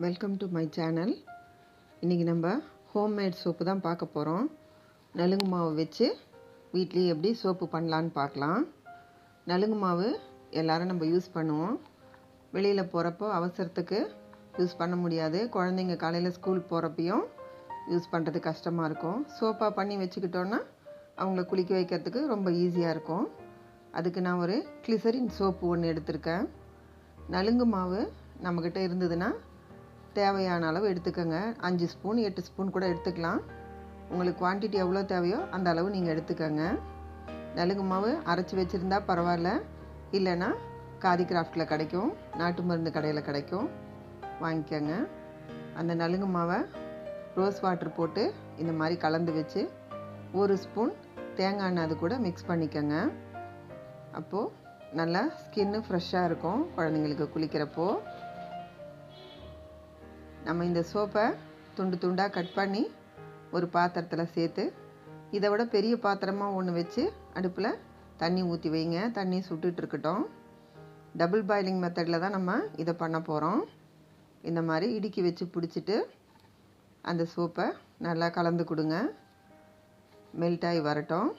Welcome to my channel இன்றைக்கி நம்ம homemade soap தான் பார்க்க போகிறோம் நலுங்கு மாவு வச்சு வீட்லேயே எப்படி சோப்பு பண்ணலான்னு பார்க்கலாம். நலுங்கு மாவு எல்லாரும் நம்ம யூஸ் பண்ணுவோம். வெளியில் போகிறப்போ அவசரத்துக்கு யூஸ் பண்ண முடியாது. குழந்தைங்க காலையில் ஸ்கூல் போகிறப்பையும் யூஸ் பண்ணுறது கஷ்டமாக இருக்கும். சோப்பாக பண்ணி வச்சுக்கிட்டோன்னா அவங்கள குளிக்க வைக்கிறதுக்கு ரொம்ப ஈஸியாக இருக்கும். அதுக்கு நான் ஒரு கிளிசரின் சோப்பு ஒன்று எடுத்திருக்கேன். நலுங்கு மாவு நம்மக்கிட்ட இருந்ததுன்னா தேவையான அளவு எடுத்துக்கோங்க. அஞ்சு ஸ்பூன் எட்டு ஸ்பூன் கூட எடுத்துக்கலாம். உங்களுக்கு குவான்டிட்டி எவ்வளோ தேவையோ அந்த அளவு நீங்கள் எடுத்துக்கோங்க. நலுங்கு மாவு அரைச்சி வச்சுருந்தா பரவாயில்ல. இல்லைன்னா காதி கிராஃப்டில் கிடைக்கும். நாட்டு மருந்து கடையில் கிடைக்கும். வாங்கிக்கோங்க. அந்த நலுங்கு மாவை ரோஸ் வாட்டர் போட்டு இந்த மாதிரி கலந்து வச்சு ஒரு ஸ்பூன் தேங்காய் எண்ணெய் அது கூட மிக்ஸ் பண்ணிக்கோங்க. அப்போது நல்லா ஸ்கின்னு ஃப்ரெஷ்ஷாக இருக்கும் குழந்தைங்களுக்கு குளிக்கிறப்போ. நம்ம இந்த சோப்பை துண்டு துண்டாக கட் பண்ணி ஒரு பாத்திரத்தில் சேர்த்து இதை விட பெரிய பாத்திரமாக ஒன்று வச்சு அடுப்பில் தண்ணி ஊற்றி வைங்க. தண்ணி சுட்டுட்ருக்கட்டும் டபுள் பாயிலிங் மெத்தடில் தான் நம்ம இதை பண்ண போகிறோம் இந்த மாதிரி இடுக்கி வச்சு பிடிச்சிட்டு அந்த சோப்பை நல்லா கலந்து கொடுங்க. மெல்ட் ஆகி வரட்டும்.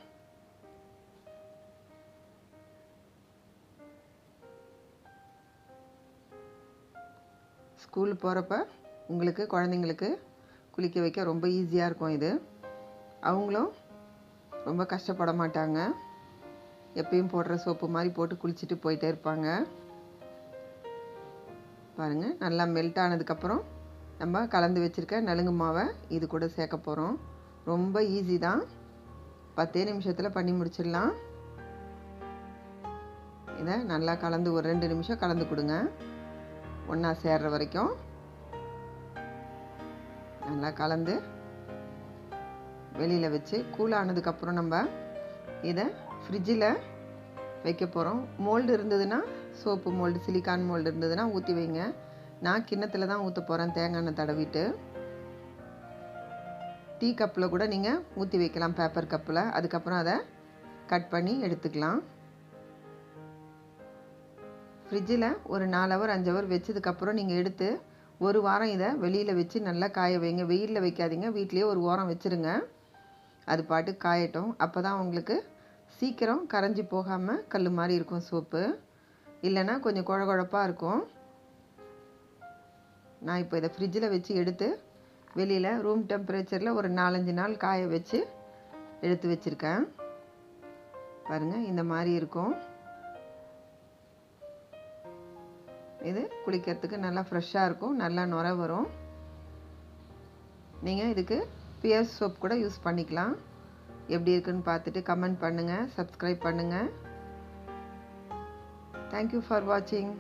ஸ்கூல் போகிறப்ப உங்களுக்கு குழந்தைங்களுக்கு குளிக்க வைக்க ரொம்ப ஈஸியாக இருக்கும் இது. அவங்களும் ரொம்ப கஷ்டப்பட மாட்டாங்க. எப்பயும் போடுற சோப்பு மாதிரி போட்டு குளிச்சுட்டு போயிட்டே இருப்பாங்க. பாருங்கள் நல்லா மெல்ட் ஆனதுக்கப்புறம் நம்ம கலந்து வச்சுருக்க நலுங்கு மாவை இது கூட சேர்க்க போகிறோம் ரொம்ப ஈஸி தான். பத்தே நிமிஷத்தில் பண்ணி முடிச்சிடலாம். இதை நல்லா கலந்து ஒரு ரெண்டு நிமிஷம் கலந்து கொடுங்க. ஒன்றா சேர்ற வரைக்கும். நல்லா கலந்து வெளியில் வச்சு கூல் ஆனதுக்கப்புறம் நம்ம இதை ஃப்ரிட்ஜில் வைக்க போகிறோம் மோல்டு இருந்ததுன்னா சோப்பு மோல்டு சிலிக்கான் மோல்டு இருந்ததுன்னா ஊற்றி வைங்க. நான் கிண்ணத்தில் தான் ஊற்ற போகிறேன் தேங்காய் எண்ணெய் தடவிட்டு. டீ கப்பில் கூட நீங்கள் ஊற்றி வைக்கலாம் பேப்பர் கப்பில் அதுக்கப்புறம் அதை கட் பண்ணி எடுத்துக்கலாம். ஃப்ரிட்ஜில் ஒரு நாலு ஹவர் அஞ்சு ஹவர் வச்சதுக்கப்புறம் நீங்கள் எடுத்து ஒரு வாரம் இதை வெளியில் வச்சு நல்லா காய வைங்க. வெயிலில் வைக்காதீங்க. வீட்லேயே ஒரு ஓரம் வச்சுருங்க. அது பாட்டு காயட்டும். அப்போ தான் உங்களுக்கு சீக்கிரம் கரைஞ்சி போகாமல் கல் மாதிரி இருக்கும் சோப்பு. இல்லைன்னா கொஞ்சம் குழ குழப்பாக இருக்கும். நான் இப்போ இதை ஃப்ரிட்ஜில் வச்சு எடுத்து வெளியில் ரூம் டெம்பரேச்சரில் ஒரு நாலஞ்சு நாள் காய வச்சு எடுத்து வச்சுருக்கேன். பாருங்கள் இந்த மாதிரி இருக்கும். இது குளிக்கிறதுக்கு நல்லா ஃப்ரெஷ்ஷாக இருக்கும் நல்லா நுர வரும். நீங்கள் இதுக்கு பியர்ஸ் சோப் கூட யூஸ் பண்ணிக்கலாம். எப்படி இருக்குன்னு பார்த்துட்டு கமெண்ட் பண்ணுங்கள் சப்ஸ்கிரைப் பண்ணுங்கள் தேங்க்யூ ஃபார் வாட்சிங்